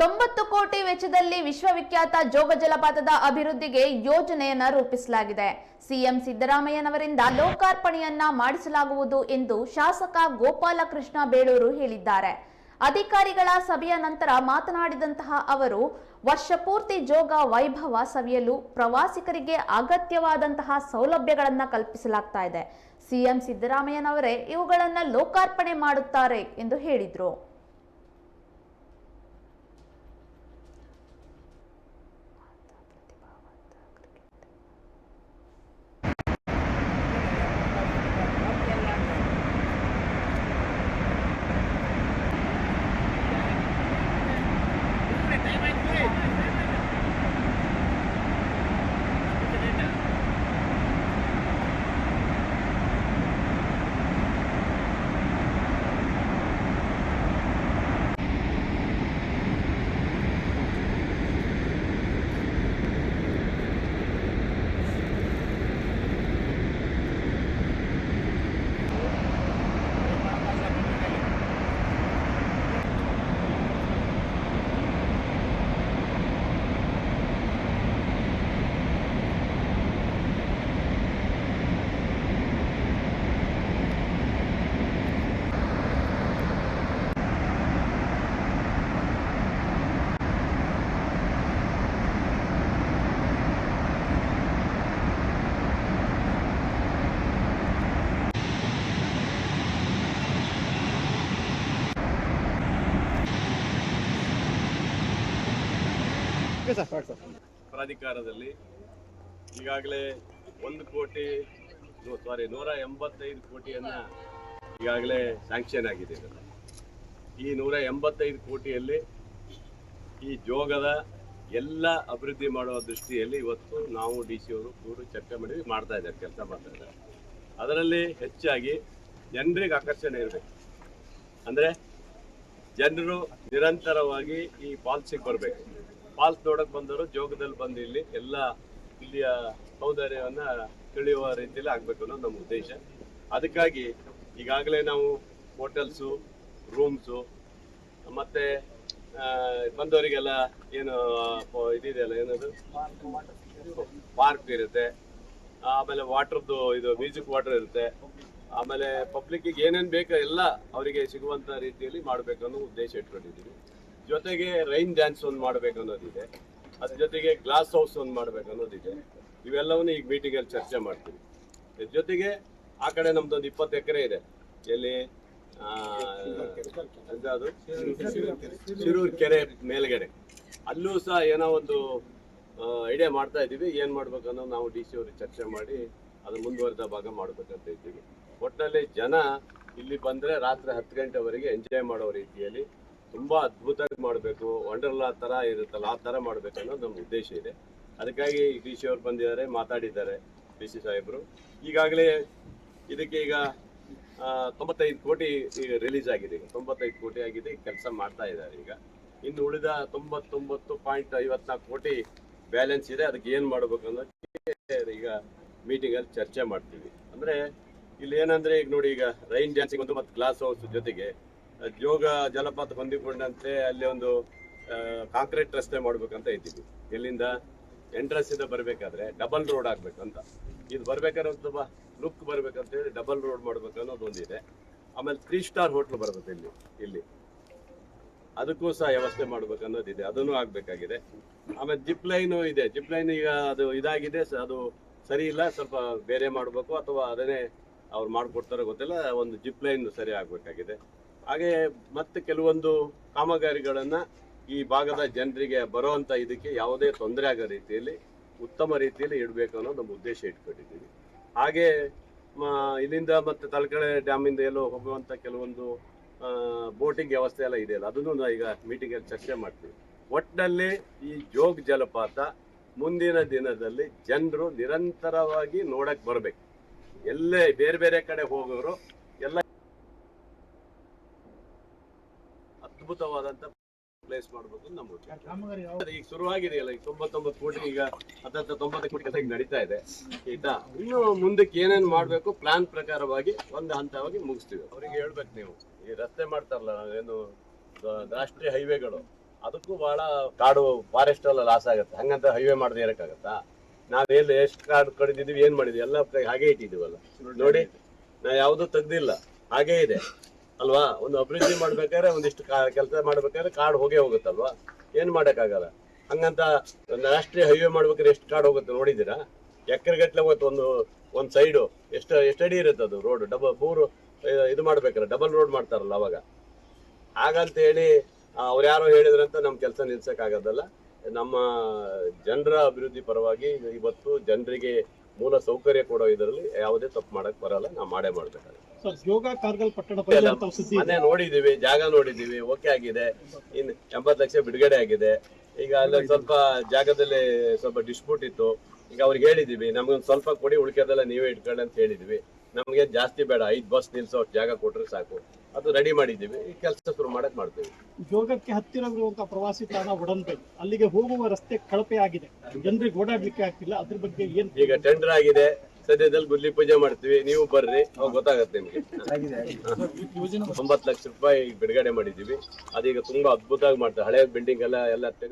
ತೊಂಬತ್ತು ಕೋಟಿ ವೆಚ್ಚದಲ್ಲಿ ವಿಶ್ವವಿಖ್ಯಾತ ಜೋಗ ಜಲಪಾತದ ಅಭಿವೃದ್ಧಿಗೆ ಯೋಜನೆಯನ್ನು ರೂಪಿಸಲಾಗಿದೆ. ಸಿಎಂ ಸಿದ್ದರಾಮಯ್ಯನವರಿಂದ ಲೋಕಾರ್ಪಣೆಯನ್ನ ಮಾಡಿಸಲಾಗುವುದು ಎಂದು ಶಾಸಕ ಗೋಪಾಲಕೃಷ್ಣ ಬೇಳೂರು ಹೇಳಿದ್ದಾರೆ. ಅಧಿಕಾರಿಗಳ ಸಭೆಯ ನಂತರ ಮಾತನಾಡಿದಂತಹ ಅವರು ವರ್ಷಪೂರ್ತಿ ಜೋಗ ವೈಭವ ಸವಿಯಲು ಪ್ರವಾಸಿಗರಿಗೆ ಅಗತ್ಯವಾದಂತಹ ಸೌಲಭ್ಯಗಳನ್ನು ಕಲ್ಪಿಸಲಾಗ್ತಾ ಇದೆ. ಸಿಎಂ ಸಿದ್ದರಾಮಯ್ಯನವರೇ ಇವುಗಳನ್ನು ಲೋಕಾರ್ಪಣೆ ಮಾಡುತ್ತಾರೆ ಎಂದು ಹೇಳಿದ್ರು. ಪ್ರಾಧಿಕಾರದಲ್ಲಿ ಈಗಾಗಲೇ ಒಂದು ಕೋಟಿ ಸಾರಿ ನೂರ ಎಂಬತ್ತೈದು ಕೋಟಿಯನ್ನ ಈಗಾಗಲೇ ಸ್ಯಾಂಕ್ಷನ್ ಆಗಿದೆ ಈ ನೂರ ಎಂಬತ್ತೈದು ಕೋಟಿಯಲ್ಲಿ ಈ ಜೋಗದ ಎಲ್ಲ ಅಭಿವೃದ್ಧಿ ಮಾಡುವ ದೃಷ್ಟಿಯಲ್ಲಿ ಇವತ್ತು ನಾವು ಡಿ ಸಿ ಅವರು ಕೂರು ಚರ್ಚೆ ಮಾಡಿ ಮಾಡ್ತಾ ಇದ್ದಾರೆ, ಕೆಲಸ ಮಾಡ್ತಾ ಇದ್ದಾರೆ. ಅದರಲ್ಲಿ ಹೆಚ್ಚಾಗಿ ಜನರಿಗೆ ಆಕರ್ಷಣೆ ಇರಬೇಕು. ಅಂದರೆ ಜನರು ನಿರಂತರವಾಗಿ ಈ ಪಾಲ್ಸಿಗೆ ಬರಬೇಕು. ಫಾಲ್ಸ್ ನೋಡಕ್ ಬಂದವರು ಜೋಗದಲ್ಲಿ ಬಂದು ಇಲ್ಲಿ ಎಲ್ಲ ಇಲ್ಲಿಯ ಸೌಂದರ್ಯವನ್ನ ತಿಳಿಯುವ ರೀತಿಯಲ್ಲಿ ಆಗ್ಬೇಕು ಅನ್ನೋದು ನಮ್ಮ ಉದ್ದೇಶ. ಅದಕ್ಕಾಗಿ ಈಗಾಗಲೇ ನಾವು ಹೋಟೆಲ್ಸು, ರೂಮ್ಸು, ಮತ್ತೆ ಬಂದವರಿಗೆಲ್ಲ ಏನು ಇದಿದೆಯಲ್ಲ, ಏನದು? ಪಾರ್ಕ್ ಇರುತ್ತೆ. ಆಮೇಲೆ ವಾಟರ್ದು ಇದು ಮ್ಯೂಸಿಕ್ ವಾಟರ್ ಇರುತ್ತೆ. ಆಮೇಲೆ ಪಬ್ಲಿಕ್ಕಿಗೆ ಏನೇನು ಬೇಕೋ ಎಲ್ಲ ಅವರಿಗೆ ಸಿಗುವಂತ ರೀತಿಯಲ್ಲಿ ಮಾಡಬೇಕು ಅನ್ನೋ ಉದ್ದೇಶ ಇಟ್ಕೊಂಡಿದ್ದೀವಿ. ಜೊತೆಗೆ ರೈನ್ ಡ್ಯಾನ್ಸ್ ಒಂದು ಮಾಡಬೇಕು ಅನ್ನೋದಿದೆ ಅದ್ರ ಜೊತೆಗೆ ಗ್ಲಾಸ್ ಹೌಸ್ ಒಂದು ಮಾಡಬೇಕು ಅನ್ನೋದಿದೆ ಇವೆಲ್ಲವನ್ನು ಈಗ ಮೀಟಿಂಗಲ್ಲಿ ಚರ್ಚೆ ಮಾಡ್ತೀವಿ. ಜೊತೆಗೆ ಆ ಕಡೆ ನಮ್ದೊಂದು ಇಪ್ಪತ್ತು ಎಕರೆ ಇದೆ. ಎಲ್ಲಿ ಆ, ಶಿರೂರು ಕೆರೆ ಮೇಲ್ಗಡೆ. ಅಲ್ಲೂ ಸಹ ಏನೋ ಒಂದು ಐಡಿಯಾ ಮಾಡ್ತಾ ಇದ್ದೀವಿ. ಏನ್ ಮಾಡ್ಬೇಕು ಅನ್ನೋದು ನಾವು ಡಿ ಸಿ ಅವ್ರಿಗೆ ಚರ್ಚೆ ಮಾಡಿ ಅದು ಮುಂದುವರೆದ ಭಾಗ ಮಾಡ್ಬೇಕಂತ ಇದ್ದೀವಿ. ಒಟ್ಟಿನಲ್ಲಿ ಜನ ಇಲ್ಲಿ ಬಂದ್ರೆ ರಾತ್ರಿ ಹತ್ತು ಗಂಟೆವರೆಗೆ ಎಂಜಾಯ್ ಮಾಡೋ ರೀತಿಯಲ್ಲಿ ತುಂಬಾ ಅದ್ಭುತವಾಗಿ ಮಾಡಬೇಕು. ವಂಡರ್ಲಾ ತರ ಇರುತ್ತಲ್ಲ, ಆ ತರ ಮಾಡ್ಬೇಕು ಅನ್ನೋದು ನಮ್ಮ ಉದ್ದೇಶ ಇದೆ. ಅದಕ್ಕಾಗಿ ಡಿ ಸಿ ಅವ್ರು ಬಂದಿದ್ದಾರೆ, ಮಾತಾಡಿದ್ದಾರೆ ಡಿ ಸಿ ಸಾಹೇಬರು. ಈಗಾಗಲೇ ಇದಕ್ಕೆ ಈಗ ತೊಂಬತ್ತೈದು ಕೋಟಿ ಈಗ ರಿಲೀಸ್ ಆಗಿದೆ. ಈಗ ತೊಂಬತ್ತೈದು ಕೋಟಿ ಆಗಿದೆ, ಕೆಲಸ ಮಾಡ್ತಾ ಇದ್ದಾರೆ ಈಗ. ಇನ್ನು ಉಳಿದ ತೊಂಬತ್ತೊಂಬತ್ತು ಪಾಯಿಂಟ್ ಐವತ್ನಾಲ್ಕು ಕೋಟಿ ಬ್ಯಾಲೆನ್ಸ್ ಇದೆ. ಅದಕ್ಕೆ ಏನು ಮಾಡ್ಬೇಕು ಅನ್ನೋದಕ್ಕೆ ಈಗ ಮೀಟಿಂಗ್ ಅಲ್ಲಿ ಚರ್ಚೆ ಮಾಡ್ತೀವಿ. ಅಂದರೆ ಇಲ್ಲಿ ಏನಂದ್ರೆ, ಈಗ ನೋಡಿ ಈಗ ರೈನ್ ಡ್ಯಾನ್ಸಿಂಗ್ ಒಂದು ಮತ್ತು ಗ್ಲಾಸ್ ಹೌಸ್ ಜೊತೆಗೆ ಜೋಗ ಜಲಪಾತ ಹೊಂದಿಕೊಂಡಂತೆ ಅಲ್ಲಿ ಒಂದು ಕಾಂಕ್ರೀಟ್ ರಸ್ತೆ ಮಾಡ್ಬೇಕಂತ ಇದ್ದೀವಿ. ಇಲ್ಲಿಂದ ಎಂಟ್ರೆನ್ಸ್ ಇಂದ ಬರ್ಬೇಕಾದ್ರೆ ಡಬಲ್ ರೋಡ್ ಆಗ್ಬೇಕಂತ ಇದು ಬರ್ಬೇಕಾದ್ರೆ ಒಂದು ಸ್ವಲ್ಪ ಲುಕ್ ಬರ್ಬೇಕಂತ ಹೇಳಿ ಡಬಲ್ ರೋಡ್ ಮಾಡ್ಬೇಕು ಅನ್ನೋದು ಒಂದಿದೆ. ಆಮೇಲೆ ತ್ರೀ ಸ್ಟಾರ್ ಹೋಟ್ಲ್ ಬರ್ಬೇಕು ಇಲ್ಲಿ ಇಲ್ಲಿ. ಅದಕ್ಕೂ ಸಹ ವ್ಯವಸ್ಥೆ ಮಾಡ್ಬೇಕು ಅನ್ನೋದಿದೆ. ಅದನ್ನು ಆಗ್ಬೇಕಾಗಿದೆ. ಆಮೇಲೆ ಜಿಪ್ ಲೈನು ಇದೆ. ಜಿಪ್ ಲೈನ್ ಈಗ ಅದು ಇದಾಗಿದೆ. ಅದು ಸರಿ ಇಲ್ಲ. ಸ್ವಲ್ಪ ಬೇರೆ ಮಾಡಬೇಕು ಅಥವಾ ಅದನ್ನೇ ಅವ್ರು ಮಾಡ್ಕೊಡ್ತಾರೋ ಗೊತ್ತಿಲ್ಲ. ಒಂದು ಜಿಪ್ ಲೈನ್ ಸರಿ ಆಗ್ಬೇಕಾಗಿದೆ. ಹಾಗೆ ಮತ್ತೆ ಕೆಲವೊಂದು ಕಾಮಗಾರಿಗಳನ್ನ ಈ ಭಾಗದ ಜನರಿಗೆ ಬರುವಂತ ಇದಕ್ಕೆ ಯಾವುದೇ ತೊಂದರೆ ಆಗೋ ರೀತಿಯಲ್ಲಿ ಉತ್ತಮ ರೀತಿಯಲ್ಲಿ ಇಡಬೇಕು ಅನ್ನೋ ನಮ್ಮ ಉದ್ದೇಶ ಇಟ್ಕೊಂಡಿದ್ದೀವಿ. ಹಾಗೆ ಇಲ್ಲಿಂದ ಮತ್ತೆ ತಲಕಡೆ ಡ್ಯಾಮಿಂದ ಎಲ್ಲೋ ಹೋಗುವಂಥ ಕೆಲವೊಂದು ಬೋಟಿಂಗ್ ವ್ಯವಸ್ಥೆ ಎಲ್ಲ ಇದೆಯಲ್ಲ, ಅದನ್ನು ನಾವು ಈಗ ಮೀಟಿಂಗ್ ಅಲ್ಲಿ ಚರ್ಚೆ ಮಾಡ್ತೀವಿ. ಒಟ್ಟಿನಲ್ಲಿ ಈ ಜೋಗ ಜಲಪಾತ ಮುಂದಿನ ದಿನದಲ್ಲಿ ಜನರು ನಿರಂತರವಾಗಿ ನೋಡಕ್ಕೆ ಬರಬೇಕು. ಎಲ್ಲೇ ಬೇರೆ ಬೇರೆ ಕಡೆ ಹೋಗೋರು ಎಲ್ಲ ಅದ್ಭುತವಾದಂತ ಪ್ಲೇಸ್ ಮಾಡ್ಬೇಕು ನಮ್ಮ ಈಗ ಶುರುವಾಗಿದೆಯಲ್ಲ, ಈಗ ತೊಂಬತ್ತೊಂಬತ್ತು ಕೋಟಿ ಈಗ ಹತ್ತತ್ರ ತೊಂಬತ್ತು ಕೋಟಿ ಈಗ ನಡೀತಾ ಇದೆ. ಆಯ್ತಾ? ಇನ್ನು ಮುಂದಕ್ಕೆ ಏನೇನ್ ಮಾಡ್ಬೇಕು? ಪ್ಲಾನ್ ಪ್ರಕಾರವಾಗಿ ಒಂದು ಹಂತವಾಗಿ ಮುಗಿಸ್ತೀವಿ. ಅವರಿಗೆ ಹೇಳ್ಬೇಕು ನೀವು. ಈ ರಸ್ತೆ ಮಾಡ್ತಾರಲ್ಲ ಏನು ರಾಷ್ಟ್ರೀಯ ಹೈವೇಗಳು ಅದಕ್ಕೂ ಬಹಳ ಕಾಡು ಫಾರೆಸ್ಟ್ ಎಲ್ಲ ಲಾಸ್ ಆಗುತ್ತೆ. ಹಂಗಂತ ಹೈವೇ ಮಾಡದೆ ಇರಕ್ಕಾಗತ್ತಾ? ನಾವ್ ಎಲ್ಲಿ ಎಷ್ಟು ಕಾಡು ಕಡಿದಿದ್ದೀವಿ, ಏನ್ ಮಾಡಿದ್ವಿ ಎಲ್ಲ ಹಾಗೆ ಇಟ್ಟಿದೀವಲ್ಲ ನೋಡಿ, ನಾ ಯಾವ್ದು ತೆಗ್ದಿಲ್ಲ. ಹಾಗೇ ಇದೆ. ಅಲ್ವಾ? ಒಂದು ಅಭಿವೃದ್ಧಿ ಮಾಡ್ಬೇಕಾದ್ರೆ ಒಂದಿಷ್ಟು ಕೆಲಸ ಮಾಡ್ಬೇಕಾದ್ರೆ ಕಾಡು ಹೋಗೇ ಹೋಗುತ್ತಲ್ವಾ? ಏನ್ ಮಾಡಕ್ಕಾಗಲ್ಲ. ಹಂಗಂತ ರಾಷ್ಟ್ರೀಯ ಹೈವೇ ಮಾಡ್ಬೇಕಾದ್ರೆ ಎಷ್ಟು ಕಾಡು ಹೋಗುತ್ತೆ ನೋಡಿದ್ದೀರಾ? ಎಕರೆಗಟ್ಲೆ ಹೋಗುತ್ತೆ ಒಂದು ಒಂದು ಸೈಡು ಎಷ್ಟು ಎಷ್ಟು ಅಡಿ ಇರುತ್ತೆ ಅದು ರೋಡ್ ಡಬಲ್ ಮೂರು ಇದು ಮಾಡ್ಬೇಕಾರೆ ಡಬಲ್ ರೋಡ್ ಮಾಡ್ತಾರಲ್ಲ ಅವಾಗ. ಹಾಗಂತ ಹೇಳಿ ಅವ್ರು ಯಾರೋ ಹೇಳಿದ್ರಂತ ನಮ್ಮ ಕೆಲಸ ನಿಲ್ಸಕ್ ಆಗೋದಲ್ಲ ನಮ್ಮ ಜನರ ಅಭಿವೃದ್ಧಿ ಪರವಾಗಿ ಇವತ್ತು ಜನರಿಗೆ ಮೂಲ ಸೌಕರ್ಯ ಕೊಡೋ ಇದರಲ್ಲಿ ಯಾವುದೇ ತಪ್ಪು ಮಾಡಕ್ ಬರಲ್ಲ ನಾವು ಮಾಡೇ ಮಾಡ್ಬೇಕಾಗುತ್ತೆ. ಮನೆ ನೋಡಿದೀವಿ ಜಾಗ ನೋಡಿದೀವಿ ಓಕೆ ಆಗಿದೆ. ಇನ್ ಎಂಬತ್ ಲಕ್ಷ ಬಿಡುಗಡೆ ಆಗಿದೆ. ಈಗ ಅಲ್ಲಿ ಸ್ವಲ್ಪ ಜಾಗದಲ್ಲಿ ಸ್ವಲ್ಪ ಡಿಸ್ಪ್ಯೂಟ್ ಇತ್ತು. ಈಗ ಅವ್ರಿಗೆ ಹೇಳಿದೀವಿ ನಮ್ಗೊಂದು ಸ್ವಲ್ಪ ಕೊಡಿ ಉಳಿಕೆದೆಲ್ಲ ನೀವೇ ಇಟ್ಕೊಳ್ಳಿ ಅಂತ ಹೇಳಿದೀವಿ. ನಮ್ಗೆ ಜಾಸ್ತಿ ಬೇಡ ಐದ್ ಬಸ್ ನಿಲ್ಸೋ ಜಾಗ ಕೊಟ್ರೆ ಸಾಕು. ಅದು ರೆಡಿ ಮಾಡಿದ್ದೀವಿ. ಈ ಕೆಲಸ ಶುರು ಮಾಡಕ್ ಮಾಡ್ತೀವಿ. ಜೋಗಕ್ಕೆ ಹತ್ತಿರವಿರುವಂತಹ ಪ್ರವಾಸಿ ತಾಣ ಒಡನ್ಬೈ ಅಲ್ಲಿಗೆ ಹೋಗುವ ರಸ್ತೆ ಕಳಪೆ ಆಗಿದೆ. ಜನರಿಗೆ ಓಡಾಡ್ಲಿಕ್ಕೆ ಆಗ್ತಿಲ್ಲ. ಅದ್ರ ಬಗ್ಗೆ ಏನ್ ಈಗ ಟೆಂಡರ್ ಆಗಿದೆ. ಸದ್ಯದಲ್ಲಿ ಗುರ್ಲಿ ಪೂಜೆ ಮಾಡ್ತೀವಿ. ನೀವು ಬರ್ರಿ. ಅವಾಗ ಗೊತ್ತಾಗತ್ತೆ ನಿಮ್ಗೆ. ಒಂಬತ್ತು ಲಕ್ಷ ರೂಪಾಯಿ ಬಿಡುಗಡೆ ಮಾಡಿದೀವಿ ಅದೀಗ ತುಂಬಾ ಅದ್ಭುತವಾಗಿ ಮಾಡ್ತಾರೆ. ಹಳೆ ಬಿಲ್ಡಿಂಗ್ ಎಲ್ಲ ಎಲ್ಲ ತೆಗೆದು